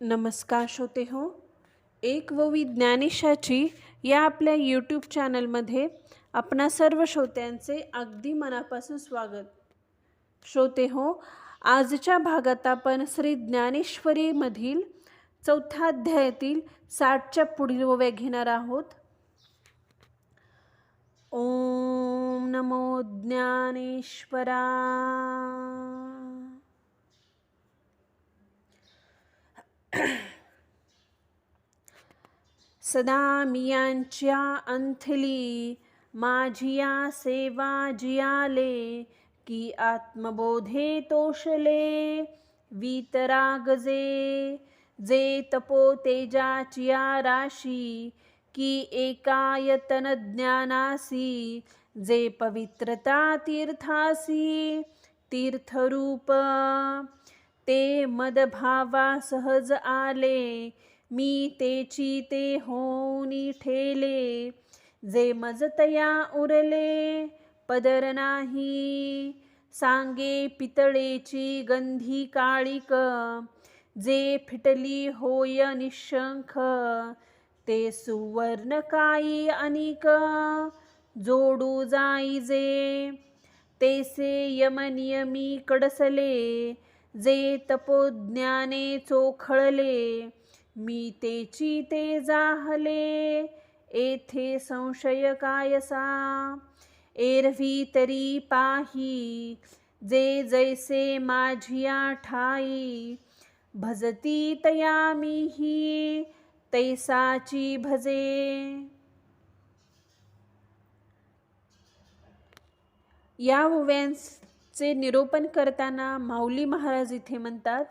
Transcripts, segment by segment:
नमस्कार श्रोते हो एक व ज्ञानेशाची या आपल्या यूट्यूब चॅनलमध्ये आपणा सर्व श्रोत्यांचे अगदी मनापासून स्वागत. श्रोते हो आजच्या भागात आपण श्री ज्ञानेश्वरीमधील चौथ्या अध्यायातील साठच्या पुढील ओव्या घेणार आहोत. ओम नमो ज्ञानेश्वरा. सदा मियांच्या अंथली माझिया सेवा जियाले की आत्मबोधे तोषले वीतरागजे जे तपो तेजाचिया राशी की एकायतन ज्ञानासी जे पवित्रता तीर्थासी तीर्थरूप ते मदभावा सहज आले मी तेची ते होनी ठेले जे मजतया उरले पदर नाही. सांगे पितळेची गंधी काळिक जे फिटली होय निशंख ते सुवर्ण काई अनिक जोडू जाईजे तेसे यमनियमी कडसले जे तपोज्ञाने चोखळले मी तेची ते जाहले येथे संशय कायसा. एरवी तरी पाही जे जैसे माझिया ठाई. भजती तया मीही तैसाची भजे. या ओव्यांचे निरोपण करताना माऊली महाराज इथे म्हणतात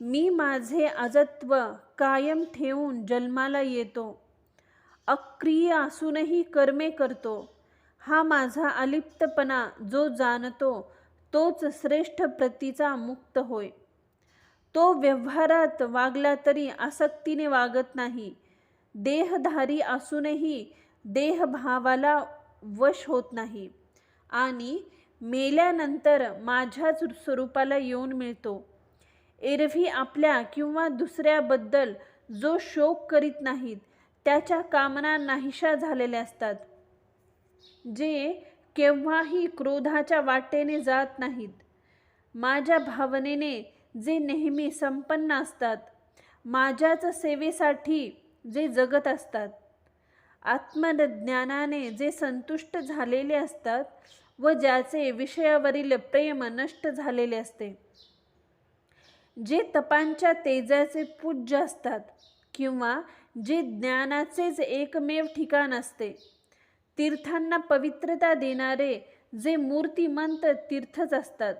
मी माझे अजत्व कायम ठेवून जन्माला येतो. अक्रिय असूनही कर्मे करतो. हा माझा अलिप्तपणा जो जाणतो तोच श्रेष्ठ प्रतीचा मुक्त होय. तो व्यवहारात वागला तरी आसक्तीने वागत नाही. देहधारी असूनही देहभावाला वश होत नाही. आणि मेल्यानंतर माझ्याच स्वरूपाला येऊन मिळतो. एरवी आपल्या किंवा दुसऱ्याबद्दल जो शोक करीत नाहीत त्याच्या कामना नाहीशा झालेल्या असतात जे केव्हाही क्रोधाच्या वाटेने जात नाहीत. माझ्या भावनेने जे नेहमी संपन्न असतात माझ्याच सेवेसाठी जे जगत असतात आत्मज्ञानाने जे संतुष्ट झालेले असतात व ज्याचे विषयावरील प्रेम नष्ट झालेले असते. जे तपांच्या तेजाचे पूज्य असतात किंवा जे ज्ञानाचेच एकमेव ठिकाण असते तीर्थांना पवित्रता देणारे जे मूर्तिमंत तीर्थच असतात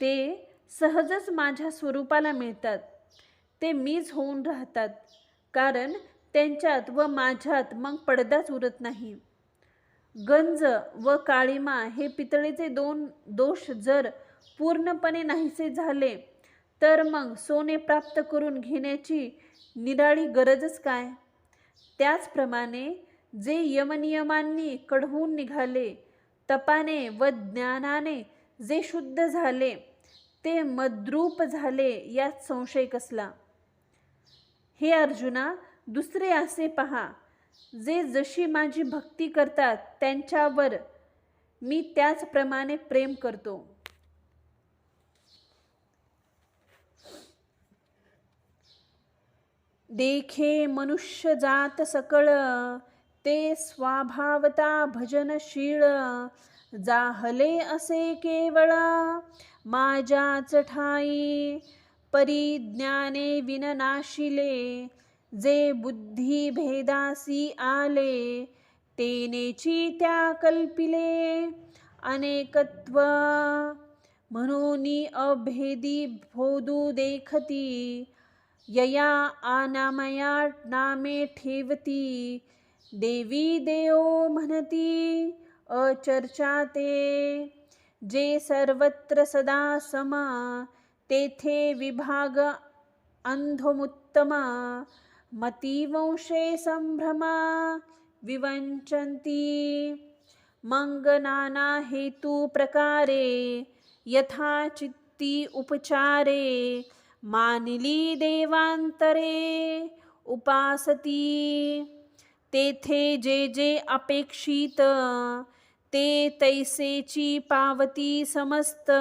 ते सहजच माझ्या स्वरूपाला मिळतात ते मीच होऊन राहतात कारण त्यांच्यात व माझ्यात मग पडदाच उरत नाही. गंज व काळीमा हे पितळेचे दोन दोष जर पूर्णपणे नाहीसे झाले तर मग सोने प्राप्त करून घेण्याची निराळी गरजच काय? त्याचप्रमाणे जे यमनियमांनी कढवून निघाले तपाने व ज्ञानाने जे शुद्ध झाले ते मद्रूप झाले यात संशय कसला? हे अर्जुना दुसरे असे पहा. जे जशी माझी भक्ती करतात त्यांच्यावर मी त्याचप्रमाणे प्रेम करतो. देखे मनुष्य जात सकळ ते स्वाभावता भजनशीळ. जाहले असे केवळ माझ्याच ठाई परिज्ञाने विननाशिले. जे बुद्धी भेदासी आले तेनेची त्या कल्पिले. अनेकत्व म्हणून अभेदी भोदू देखती. यया आनामया नामे ठेवती। देवी देव म्हणती अचर्चा ते जे सर्वत्र सदा सम तेथे विभाग अंधमुत्तम। मतीवंशे संभ्रमा विवञ्चन्ति मग नाना प्रकारे यथा चित्ती उपचारे। मानली देवांतरे उपासती. तेथे जे जे अपेक्षित ते तैसेची पावती समस्त.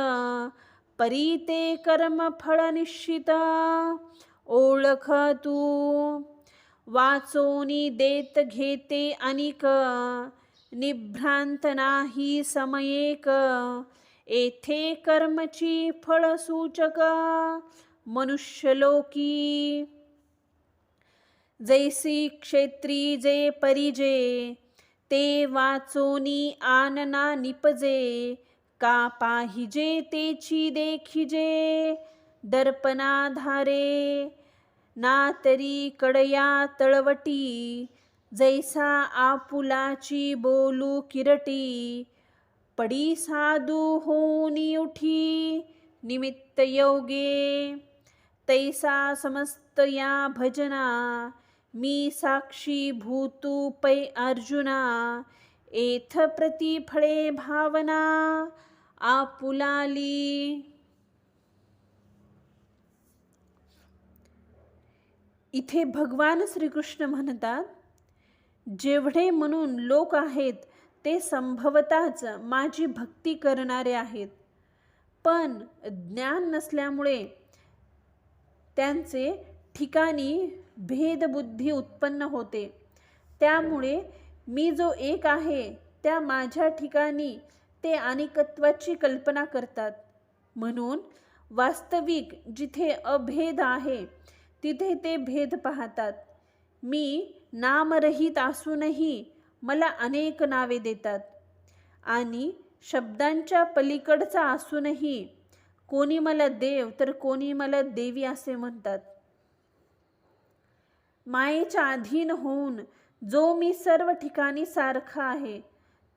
परी ते कर्म फळ निश्चित. ओळख तू. वाचोनी देत घेते अनिक. निभ्रांत नाही समयेक. येथे कर्मची फळ सूचक मनुष्यलोकी। जैसी क्षेत्री जे परिजे ते वाचोनी आनना निपजे का पाहिजे तेची देखिजे दर्पणाधारे। ना तरी कडया तळवटी जैसा आपुलाची बोलू किरटी पडी साधू होऊनी उठी निमित्त योगे। तैसा समस्त या भजना। मी साक्षी भूतू पै अर्जुना। एथ प्रतिफळे भावना। आपुलाली। इथे भगवान श्रीकृष्ण म्हणतात जेवढे म्हणून लोक आहेत ते संभवताच माझी भक्ती करणारे आहेत. पण ज्ञान नसल्यामुळे त्यांचे ठिकाणी भेदबुद्धी उत्पन्न होते. त्यामुळे मी जो एक आहे त्या माझ्या ठिकाणी ते अनेकत्वाची कल्पना करतात. म्हणून वास्तविक जिथे अभेद आहे तिथे ते भेद पाहतात. मी नामरहित असूनही मला अनेक नावे देतात. आणि शब्दांच्या पलीकडचा असूनही कोणी मला देव तर कोणी मला देवी असे म्हणतात. मायेच्या अधीन होऊन जो मी सर्व ठिकाणी सारखा आहे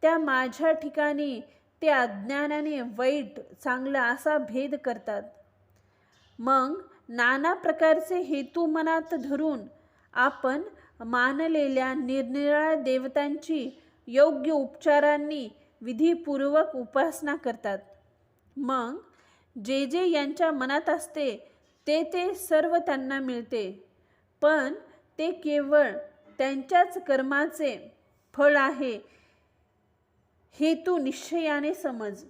त्या माझ्या ठिकाणी ते अज्ञानाने वाईट चांगला असा भेद करतात. मग नाना प्रकारचे हेतू मनात धरून आपण मानलेल्या निरनिराळ्या देवतांची योग्य उपचारांनी विधीपूर्वक उपासना करतात. मग जे जे यांच्या मनात असते ते ते सर्व त्यांना मिळते. पण ते केवळ त्यांच्याच कर्माचे फळ आहे हे तू निश्चयाने समज.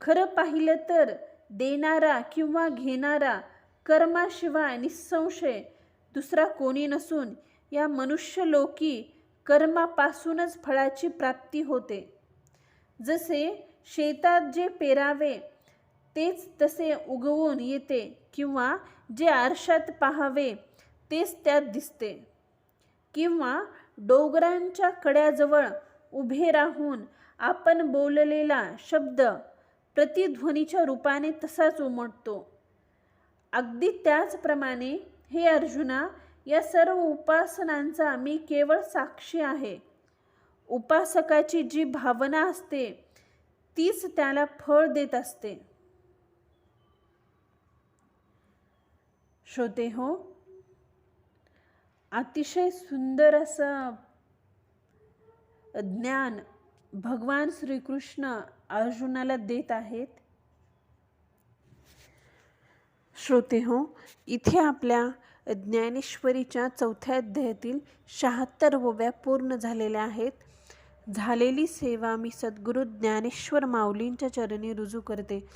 खरं पाहिलं तर देणारा किंवा घेणारा कर्माशिवाय निसंशय दुसरा कोणी नसून या मनुष्यलोकी कर्मापासूनच फळाची प्राप्ती होते. जसे शेतात जे पेरावे तेच तसे उगवून येते किंवा जे आरशात पाहावे तेच त्यात दिसते. किंवा डोंगरांच्या कड्याजवळ उभे राहून आपण बोललेला शब्द प्रतिध्वनीच्या रूपाने तसाच उमटतो. अगदी त्याचप्रमाणे हे अर्जुना या सर्व उपासनांचा मी केवळ साक्षी आहे. उपासकाची जी भावना असते तीच त्याला फळ देत असते. श्रोते हो अतिशय सुंदर असं ज्ञान भगवान श्रीकृष्ण अर्जुनाला देत आहेत. श्रोते हो इथे आपल्या ज्ञानेश्वरीच्या चौथ्या अध्यायातील शहात्तर ओव्या पूर्ण झालेल्या आहेत. झालेली सेवा मी सद्गुरू ज्ञानेश्वर माऊलींच्या चरणी रुजू करते.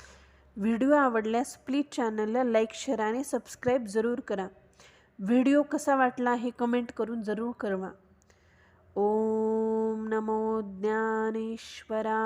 व्हिडिओ आवडल्यास प्लीज चॅनलला लाईक शेअर आणि सबस्क्राईब जरूर करा. व्हिडिओ कसा वाटला हे कमेंट करून जरूर कळवा. ओम नमो ज्ञानेश्वरा